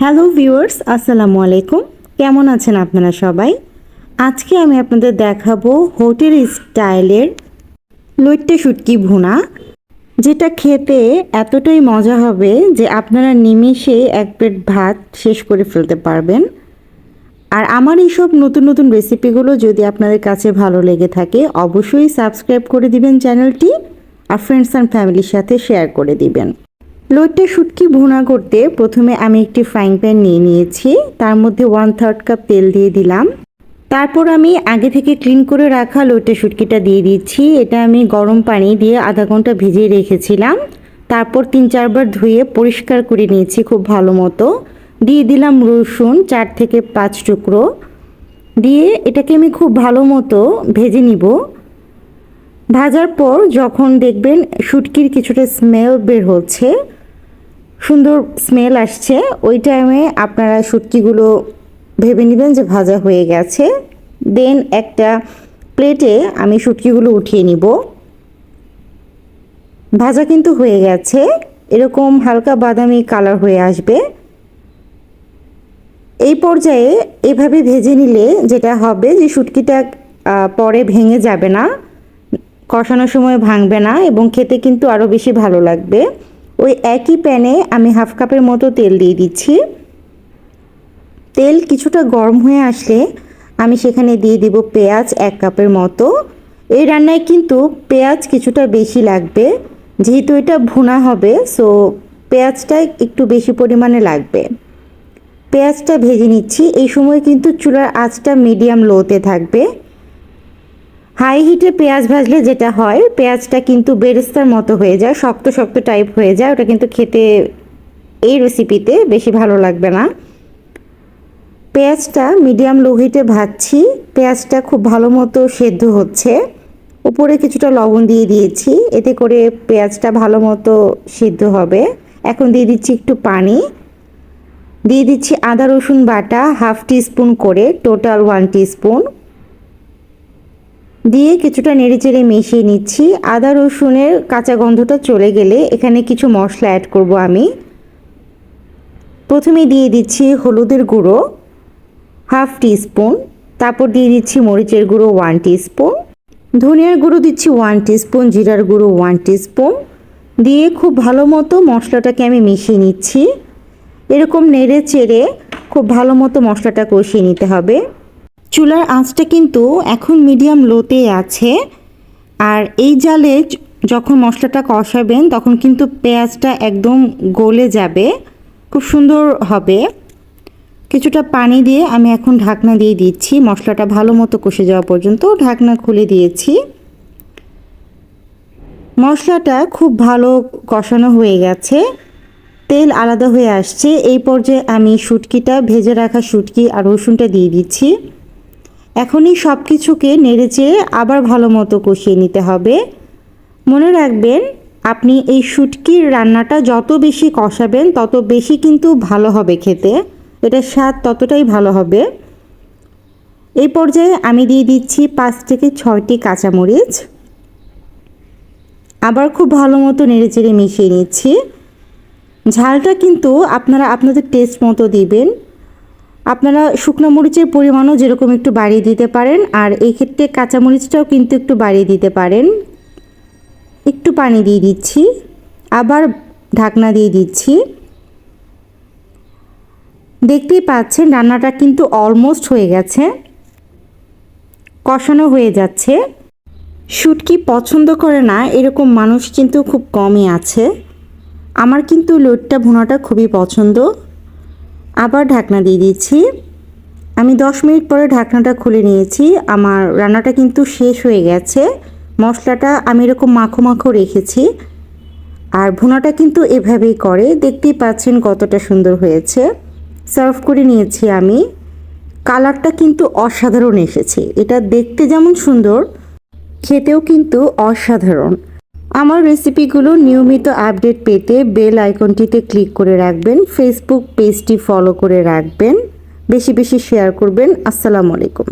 Hello viewers, আসসালামু আলাইকুম। কেমন আছেন আপনারা সবাই? আজকে আমি আপনাদের দেখাবো হোটেল স্টাইলের লইট্টে শুটকি ভুনা, যেটা খেতে এতটাই মজা হবে যে আপনারা নিমিষে এক প্লেট ভাত শেষ করে ফেলতে পারবেন। আর আমার এইসব নতুন নতুন রেসিপিগুলো যদি আপনাদের কাছে ভালো লেগে থাকে, অবশ্যই সাবস্ক্রাইব করে দিবেন চ্যানেলটি আর ফ্রেন্ডস অ্যান্ড ফ্যামিলির সাথে শেয়ার করে দিবেন। লইট্টে শুটকি ভুনা করতে প্রথমে আমি একটি ফ্রাইং প্যান নিয়ে নিয়েছি। তার মধ্যে ওয়ান থার্ড কাপ তেল দিয়ে দিলাম। তারপর আমি আগে থেকে ক্লিন করে রাখা লইট্টে শুটকিটা দিয়ে দিচ্ছি। এটা আমি গরম পানি দিয়ে আধা ঘণ্টা ভিজিয়ে রেখেছিলাম। তারপর তিন চারবার ধুয়ে পরিষ্কার করে নিয়েছি খুব ভালো মতো। দিয়ে দিলাম রসুন চার থেকে পাঁচ টুকরো। দিয়ে এটাকে আমি খুব ভালো মতো ভেজে নিব। ভাজার পর যখন দেখবেন শুটকির কিছুটা স্মেল বের হচ্ছে সুন্দর স্মেল আসছে। ওই টাইমে আপনারা শুটকিগুলো ভেবে নেবেন যে ভাজা হয়ে গেছে। দেন একটা প্লেটে আমি শুটকিগুলো উঠিয়ে নিব। ভাজা কিন্তু হয়ে গেছে। এরকম হালকা বাদামি কালার হয়ে আসবে। এই পর্যায়ে এভাবে ভেজে নিলে যেটা হবে যে শুটকিটা পরে ভেঙে যাবে না, কষানোর সময় ভাঙবে না এবং খেতে কিন্তু আরও বেশি ভালো লাগবে। ওই একই প্যানে আমি হাফ কাপের মতো তেল দিয়ে দিচ্ছি। তেল কিছুটা গরম হয়ে আসলে আমি সেখানে দিয়ে দিব পেঁয়াজ এক কাপের মতো। এই রান্নায় কিন্তু পেঁয়াজ কিছুটা বেশি লাগবে, যেহেতু এটা ভুনা হবে সো পেঁয়াজটা একটু বেশি পরিমাণে লাগবে। পেঁয়াজটা ভেজে নিচ্ছি, এই সময় কিন্তু চুলার আঁচটা মিডিয়াম লোতে থাকবে। হাই হিটে পেঁয়াজ ভাজলে যেটা হয়, পেঁয়াজটা কিন্তু বেরেস্তার মতো হয়ে যায়, শক্ত শক্ত টাইপ হয়ে যায়। ওটা কিন্তু খেতে এই রেসিপিতে বেশি ভালো লাগবে না। পেঁয়াজটা মিডিয়াম লো হিটে ভাজছি। পেঁয়াজটা খুব ভালো মতো সেদ্ধ হচ্ছে। উপরে কিছুটা লবণ দিয়ে দিয়েছি। এতে করে পেঁয়াজটা ভালো মতো সিদ্ধ হবে। এখন দিয়ে দিচ্ছি একটু পানি। দিয়ে দিচ্ছি আদা রসুন বাটা হাফ টিস্পুন করে টোটাল ওয়ান টিস্পুন দিয়ে কিছুটা নেড়েচেড়ে মিশিয়ে নিচ্ছি। আদা, রসুনের কাঁচা গন্ধটা চলে গেলে এখানে কিছু মশলা অ্যাড করব আমি। প্রথমে দিয়ে দিচ্ছি হলুদের গুঁড়ো, হাফ টিস্পুন, তারপর দিয়ে দিচ্ছি মরিচের গুঁড়ো, ওয়ান টিস্পুন। ধনিয়ার গুঁড়ো দিচ্ছি ওয়ান টিস্পুন, জিরার গুঁড়ো, ওয়ান টিস্পুন। দিয়ে খুব ভালো মতো মশলাটাকে আমি মিশিয়ে নিচ্ছি। এরকম নেড়ে চেড়ে খুব ভালো মতো মশলাটা কষিয়ে নিতে হবে। চুলার আঁচটা কিন্তু এখন মিডিয়াম লোতে আছে। আর এই জালে যখন মশলাটা কষাবেন, তখন কিন্তু পেঁয়াজটা একদম গলে যাবে। খুব সুন্দর হবে। কিছুটা পানি দিয়ে আমি এখন ঢাকনা দিয়ে দিচ্ছি। মশলাটা ভালো মতো কষে যাওয়া পর্যন্ত ঢাকনা খুলে দিয়েছি। মশলাটা খুব ভালো কষানো হয়ে গেছে। তেল আলাদা হয়ে আসছে। এই পর্যায়ে আমি শুটকিটা ভেজে রাখা শুটকি আর রসুনটা দিয়ে দিচ্ছি। এখনই সব কিছুকে নেড়েচেড়ে আবার ভালো মতো কষিয়ে নিতে হবে। মনে রাখবেন, আপনি এই শুটকির রান্নাটা যত বেশি কষাবেন, তত বেশি কিন্তু ভালো হবে খেতে। এটার স্বাদ ততটাই ভালো হবে। এই পর্যায়ে আমি দিয়ে দিচ্ছি পাঁচ থেকে ছয়টি কাঁচামরিচ। আবার খুব ভালো মতো নেড়েচেড়ে মিশিয়ে নিচ্ছি। ঝালটা কিন্তু আপনারা আপনাদের টেস্ট মতো দিবেন। আপনারা শুকনো মরিচের পরিমাণও যেরকম একটু বাড়িয়ে দিতে পারেন, আর এই ক্ষেত্রে কাঁচামরিচটাও কিন্তু একটু বাড়িয়ে দিতে পারেন। একটু পানি দিয়ে দিচ্ছি, আবার ঢাকনা দিয়ে দিচ্ছি। দেখতেই পাচ্ছেন রান্নাটা কিন্তু অলমোস্ট হয়ে গেছে, কষানো হয়ে যাচ্ছে। শুটকি পছন্দ করে না, এরকম মানুষ কিন্তু খুব কমই আছে। আমার কিন্তু লোটটা ভুনাটা খুবই পছন্দ। আবার ঢাকনা দিয়ে দিচ্ছি। আমি দশ মিনিট পরে ঢাকনাটা খুলে নিয়েছি। আমার রান্নাটা কিন্তু শেষ হয়ে গেছে। মশলাটা আমি এরকম মাখো মাখো রেখেছি। আর ভুনাটা কিন্তু এভাবেই করে। দেখতেই পাচ্ছেন কতটা সুন্দর হয়েছে। সার্ভ করে নিয়েছি আমি। কালারটা কিন্তু অসাধারণ এসেছে। এটা দেখতে যেমন সুন্দর, খেতেও কিন্তু অসাধারণ। আমার রেসিপিগুলো নিয়মিত আপডেট পেতে বেল আইকনটিতে ক্লিক করে রাখবেন ফেসবুক পেজটি ফলো করে রাখবেন, বেশি বেশি শেয়ার করবেন, আসসালামু আলাইকুম।